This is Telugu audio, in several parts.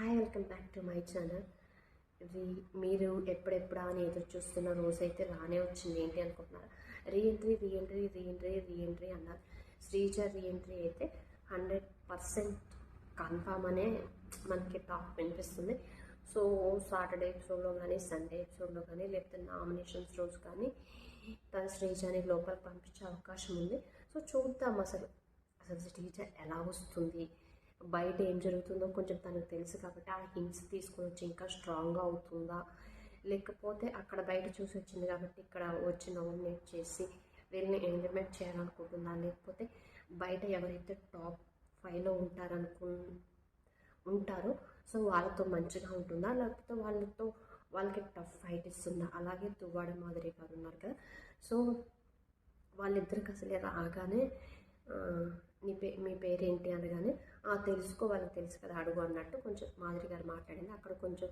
Hi welcome back to my channel. ఇది మీరు ఎప్పుడెప్పుడా అని ఎదురు చూస్తున్న రోజైతే రానే వచ్చింది. ఏంటి అనుకుంటున్నారు? రీఎంట్రీ రీఎంట్రీ రీఎంట్రీ రీఎంట్రీ అన్నారు. శ్రీజ రీఎంట్రీ అయితే హండ్రెడ్ పర్సెంట్ కన్ఫామ్ అనే మనకి టాక్ వినిపిస్తుంది. సో సాటర్డే ఎపిసోడ్లో కానీ సండే ఎపిసోడ్లో కానీ లేకపోతే నామినేషన్స్ రోజు కానీ తన శ్రీజాని లోపలికి పంపించే అవకాశం ఉంది. సో చూద్దాం అసలు. అసలు శ్రీజ ఎలా వస్తుంది? బయట ఏం జరుగుతుందో కొంచెం తనకు తెలుసు కాబట్టి ఆ హింట్స్ తీసుకొని వచ్చి ఇంకా స్ట్రాంగ్గా అవుతుందా? లేకపోతే అక్కడ బయట చూసి వచ్చింది కాబట్టి ఇక్కడ వచ్చి నామినేట్ చేసి వీళ్ళని ఎంజాయ్మెంట్ చేయాలనుకుంటుందా? లేకపోతే బయట ఎవరైతే టాప్ ఫైవ్లో ఉంటారనుకు ఉంటారో సో వాళ్ళతో మంచిగా ఉంటుందా? లేకపోతే వాళ్ళతో వాళ్ళకి టఫ్ ఫైట్ ఇస్తుందా? అలాగే దువ్వాడ మాదిరి గారు ఉన్నారు కదా. సో వాళ్ళిద్దరికి అసలు రాగానే నీ పే మీ పేరేంటి అనగానే "ఆ, తెలుసుకో వాళ్ళకి తెలుసు కదా అడుగు అన్నట్టు కొంచెం మాదిరి గారు మాట్లాడింది. అక్కడ కొంచెం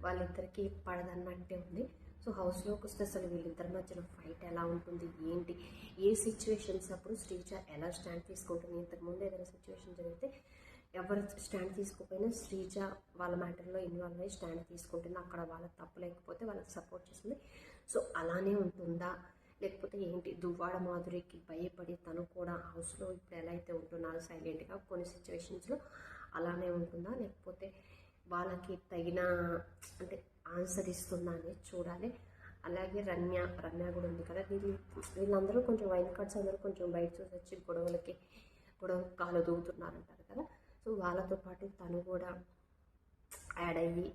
వాళ్ళిద్దరికి పడదన్నట్టే ఉంది. సో హౌస్లోకి వస్తే అసలు వీళ్ళిద్దరి మధ్యలో ఫైట్ ఎలా ఉంటుంది ఏంటి ఏ సిచ్యువేషన్స్ అప్పుడు శ్రీజ ఎలా స్టాండ్ తీసుకుంటుంది ఇంతకుముందు ఏదైనా సిచ్యువేషన్ జరిగితే ఎవరు స్టాండ్ తీసుకోకపోయినా శ్రీజ వాళ్ళ మ్యాటర్లో ఇన్వాల్వ్ అయ్యి స్టాండ్ తీసుకుంటుంది అక్కడ వాళ్ళకి తప్పు లేకపోతే వాళ్ళకి సపోర్ట్ చేస్తుంది. సో అలానే ఉంటుందా? లేకపోతే ఏంటి? దువ్వాడ మాధురికి భయపడి తను కూడా హౌస్లో ఇప్పుడు ఎలా అయితే ఉంటున్నారో సైలెంట్గా కొన్ని సిచ్యువేషన్స్లో అలానే ఉంటుందా? లేకపోతే వాళ్ళకి తగిన అంటే ఆన్సర్ ఇస్తుందా అనేది చూడాలి. అలాగే రమ్య రమ్య కూడా ఉంది కదా. వీళ్ళు వీళ్ళందరూ కొంచెం వైన్ కార్డ్స్ అందరూ కొంచెం బయట చూసి వచ్చి గొడవలకి గొడవ కాలు దూగుతున్నారంటారు కదా. సో వాళ్ళతో పాటు తను కూడా యాడ్ అయ్యి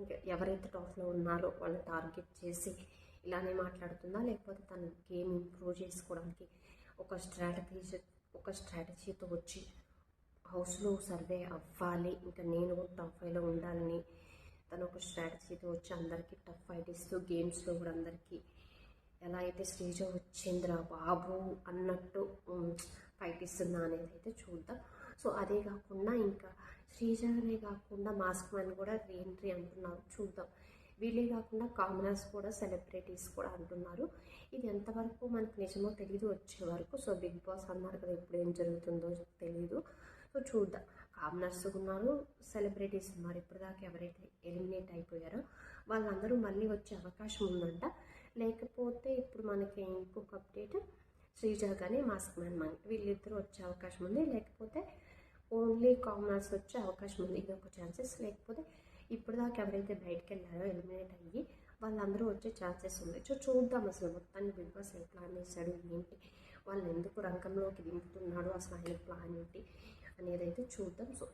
ఇంకా ఎవరైతే టాప్లో ఉన్నారో వాళ్ళని టార్గెట్ చేసి ఇలానే మాట్లాడుతుందా? లేకపోతే తన గేమ్ ఇంప్రూవ్ చేసుకోవడానికి ఒక స్ట్రాటజీ ఒక స్ట్రాటజీతో వచ్చి హౌస్లో సర్వే అవ్వాలి. ఇంకా నేను కూడా టఫ్ ఫైవ్లో ఉండాలని తను ఒక స్ట్రాటజీతో వచ్చి అందరికీ టఫ్ ఫైట్ ఇస్తూ గేమ్స్లో కూడా అందరికీ ఎలా అయితే స్టేజ్ వచ్చిందిరా బాబు అన్నట్టు ఫైట్ ఇస్తుందా అనేది అయితే చూద్దాం. సో అదే కాకుండా ఇంకా శ్రీజనే కాకుండా మాస్క్ మ్యాన్ కూడా రీఎంట్రీ అంటున్నారు. చూద్దాం. వీళ్ళే కాకుండా కామనర్స్ కూడా సెలబ్రిటీస్ కూడా అంటున్నారు. ఇది ఎంతవరకు మనకు నిజమో తెలియదు వచ్చే వరకు. సో బిగ్ బాస్ అన్నారు కదా ఎప్పుడు ఏం జరుగుతుందో తెలియదు సో చూద్దాం. కామనర్స్ ఉన్నారు సెలబ్రిటీస్ ఉన్నారు. ఇప్పటిదాకా ఎవరైతే ఎలిమినేట్ అయిపోయారో వాళ్ళందరూ మళ్ళీ వచ్చే అవకాశం ఉందంట. లేకపోతే ఇప్పుడు మనకి ఇంకొక అప్డేట్ శ్రీజ కానీ మాస్క్ మ్యాన్ మనీ వీళ్ళిద్దరూ వచ్చే అవకాశం ఉంది. లేకపోతే ఓన్లీ కామనర్స్ వచ్చే అవకాశం ఉంది. ఇది ఒక ఛాన్సెస్. లేకపోతే ఇప్పుడు దాకా ఎవరైతే బయటకు వెళ్ళారో ఎలిమినేట్ అయ్యి వాళ్ళందరూ వచ్చే ఛాన్సెస్ ఉన్నాయి. సో చూద్దాం అసలు మొత్తాన్ని బిగ్ బాస్ ఏ ప్లాన్ చేశాడు ఏంటి? వాళ్ళు ఎందుకు రంగంలోకి దింపుతున్నాడు అసలు ఆయన ప్లాన్ ఏంటి అనేది అయితే చూద్దాం. సో